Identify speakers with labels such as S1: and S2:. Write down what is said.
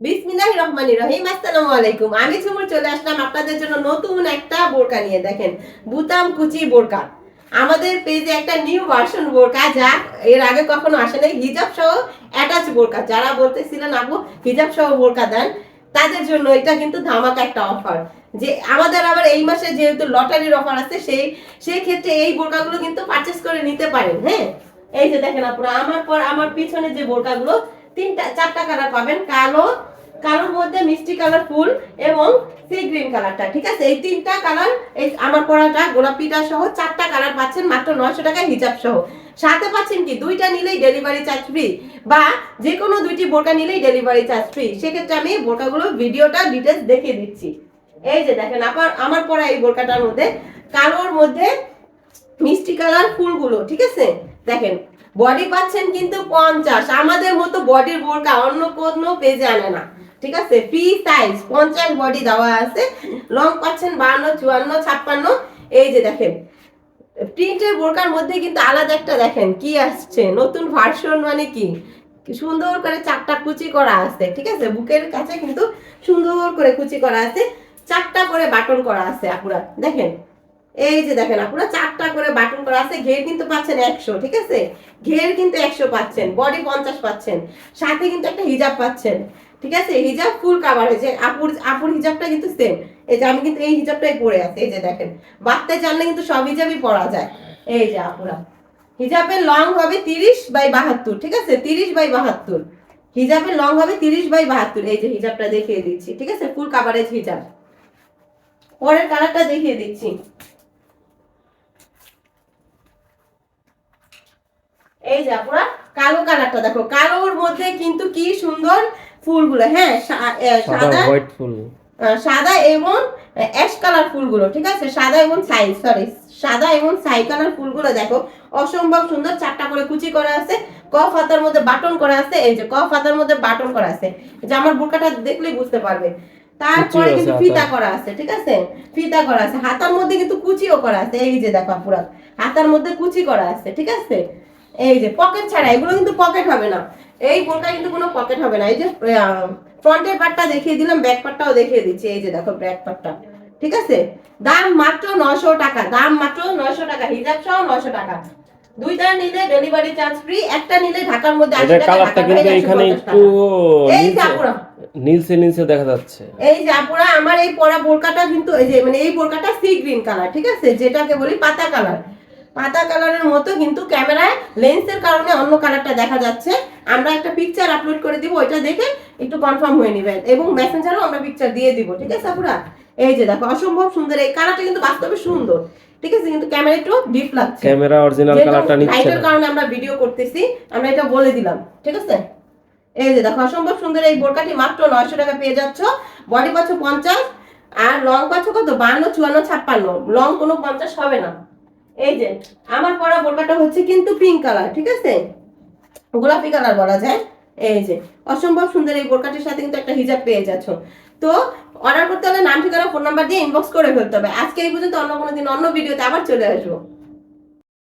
S1: বিসমিল্লাহ রহমানি রহিম আসসালামু আলাইকুম আমি ঝুমুর চলে আসলাম আপনাদের জন্য নতুন একটা বোরকা নিয়ে, দেখেন, বুতাম কুচি বোরকা। আমাদের পেজে একটা নিউ ভার্সন বোরকা, যা এর আগে কখনো আসে নাই, হিজাব সহ অ্যাটাচ বোরকা। যারা বলতেছিলেন আপু হিজাব সহ বোরকা দেন? তাদের জন্য এটা কিন্তু ধামাকা একটা অফার। যে আমাদের আবার এই মাসে যেহেতু লটারির অফার আছে, সেই সেই ক্ষেত্রে এই বোরকাগুলো কিন্তু পারচেস করে নিতে পারেন হ্যাঁ? এই যে দেখেন আপনারা, আমার পর, আমার পিছনে যে বোরকাগুলো তিনটা, চারটা কালার পাবেন, কালো, কালোর মধ্যে মিষ্টি কালার ফুল এবং সি গ্রিন কালারটা ঠিক আছে? এই তিনটা কালার এই আমার পরাটা গোলাপিটা সহ চারটা কালার পাচ্ছেন, মাত্র নয়শো টাকা হিজাব সহ। সাথে পাচ্ছেন কি? দুইটা নিলেই ডেলিভারি চার্জ ফ্রি বা যে কোনো দুইটি বোরকা নিলেই ডেলিভারি চার্জ ফ্রি সেক্ষেত্রে আমি বোরকাগুলো ভিডিওটা ডিটেলস দেখিয়ে দিচ্ছি। এই যে দেখেন আমার আমার পরা এই বোরকাটার মধ্যে কালোর মধ্যে মিষ্টি কালার ফুলগুলো, ঠিক আছে? দেখেন বডি পাচ্ছেন কিন্তু পঞ্চাশ। আমাদের মতো বডির বোরকা অন্য কোনো পেজে আনে না। ঠিক আছে? ফ্রি সাইজ পঞ্চাশ বডি দেওয়া আছে। লং পাচ্ছেন বান্ন, চুয়ান্ন, ছাপ্পান্ন। এই যে দেখেন প্রিন্টের বোরকার মধ্যে কিন্তু আলাদা একটা দেখেন কি আসছে। নতুন ভার্সন মানে কি? সুন্দর করে চারটা কুচি করা আছে। ঠিক আছে? বুকের কাছে কিন্তু সুন্দর করে কুচি করা আছে। চারটা করে বাটন করা আছে, আপুরা। দেখেন এই যে দেখেন আপুরা, চারটা করে বাটন করা আছে, ঘের কিন্তু পাচ্ছেন একশো, ঠিক আছে? ঘের কিন্তু একশো পাচ্ছেন বডি পঞ্চাশ পাচ্ছেন, সাথে কিন্তু একটা হিজাব পাচ্ছেন, ঠিক আছে? হিজাব ফুল কাভার হয়েছে আপুর আপুর হিজাবটা কিন্তু সেম এই যে আমি কিন্তু এই হিজাবটাই পরে আছি, এই যে দেখেন, বাড়তে জানলে কিন্তু সব হিজাবই পরা যায়, এই যে আপুরা হিজাবের লং হবে তিরিশ বাই বাহাত্তর, ঠিক আছে? তিরিশ বাই বাহাত্তর হিজাবের লং হবে তিরিশ বাই বাহাত্তর, এই যে হিজাবটা দেখিয়ে দিচ্ছি, ঠিক আছে? ফুল কাভারেজ হিজাব পরের কালারটা দেখিয়ে দিচ্ছি এই যে আপুরা কালো কালারটা দেখো। কালোর মধ্যে কিন্তু কি সুন্দর ফুলগুলো হ্যাঁ
S2: সাদা
S1: সাদা
S2: হোয়াইট ফুল।
S1: সাদা এবং অ্যাশ কালার ফুলগুলো ঠিক আছে? সাদা এবং ছাই সরি সাদা এবং ছাই কালার ফুলগুলো দেখো। অসম্ভব সুন্দর চারটা করে কুচি করা আছে কফ ফাতার মধ্যে বাটন করা আছে এই যে কফ হাতার মধ্যে বাটন করা আছে। যে আমার বোরকাটা দেখলেই বুঝতে পারবে। তারপরে কিন্তু ফিতা করা আছে ঠিক আছে? ফিতা করা আছে। হাতার মধ্যে কিন্তু কুচিও করা আছে এই যে দেখো পুরা হাতার মধ্যে কুচি করা আছে ঠিক আছে? এই যে পকেট ছাড়া এগুলো কিন্তু পকেট হবে না। এই বোরকা কিন্তু কোনো পকেট হবে না। এই যে ফ্রন্টের পার্টটা দেখিয়ে দিলাম ব্যাক পার্টটাও দেখিয়ে দিচ্ছি। এই যে দেখো ব্যাক পার্টটা ঠিক আছে? দাম মাত্র নশো টাকা দাম মাত্র নশো টাকা হিজাব সহ নশো টাকা। দুইটা নিলে ডেলিভারি চার্জ ফ্রি একটা নিলে ঢাকার মধ্যে টাকা
S2: কালারটা কিন্তু এখানে একটু
S1: এই আপুরা।
S2: নীলচে নীলচে দেখা যাচ্ছে।
S1: এই যে আপুরা আমার এই পরা বোরকাটা কিন্তু এই যে মানে এই বোরকাটা সি গ্রিন কালার ঠিক আছে? যেটাকে বলি পাতা কালার পাতা কালারের মতো কিন্তু ক্যামেরায় লেন্সের কারণে অন্য কালারটা দেখা যাচ্ছে। আমরা একটা পিকচার আপলোড করে দিব ওইটা দেখে একটু কনফার্ম হয়ে নেবেন। এবং মেসেঞ্জারও আমরা পিকচার দিয়ে দিব ঠিক আছে আপুরা? এই যে দেখো অসম্ভব সুন্দর। এই কালারটা কিন্তু বাস্তবে সুন্দর ঠিক আছে কিন্তু ক্যামেরা একটু ডিপ লাগছে।
S2: ক্যামেরা অরিজিনাল কালারটা নিচ্ছে
S1: লাইটের কারণে আমরা ভিডিও করতেছি আমরা এটা বলে দিলাম ঠিক আছে? এই যে দেখো অসম্ভব সুন্দর এই বোরকাটি মাত্র নয়শো টাকা পেয়ে যাচ্ছ। বডি পাচ্ছ পঞ্চাশ আর লং পাচ্ছ কত? বান্ন চুয়ান্ন ছাপ্পান্ন। লং কোনো পঞ্চাশ হবে না। এই যে, আমার পরা বোরকাটা হচ্ছে কিন্তু পিঙ্ক কালার ঠিক আছে? গোলাপি কালার বলা যায়। এই যে, অসম্ভব সুন্দর এই বোরকাটির সাথে কিন্তু একটা হিজাব পেয়ে যাচ্ছ। তো অর্ডার করতে হলে নাম, ঠিকানা ফোন নাম্বার দিয়ে ইনবক্স করে ফেলতে হবে। আজকে এই পর্যন্ত অন্য কোনো দিন অন্য ভিডিওতে আবার চলে আসব।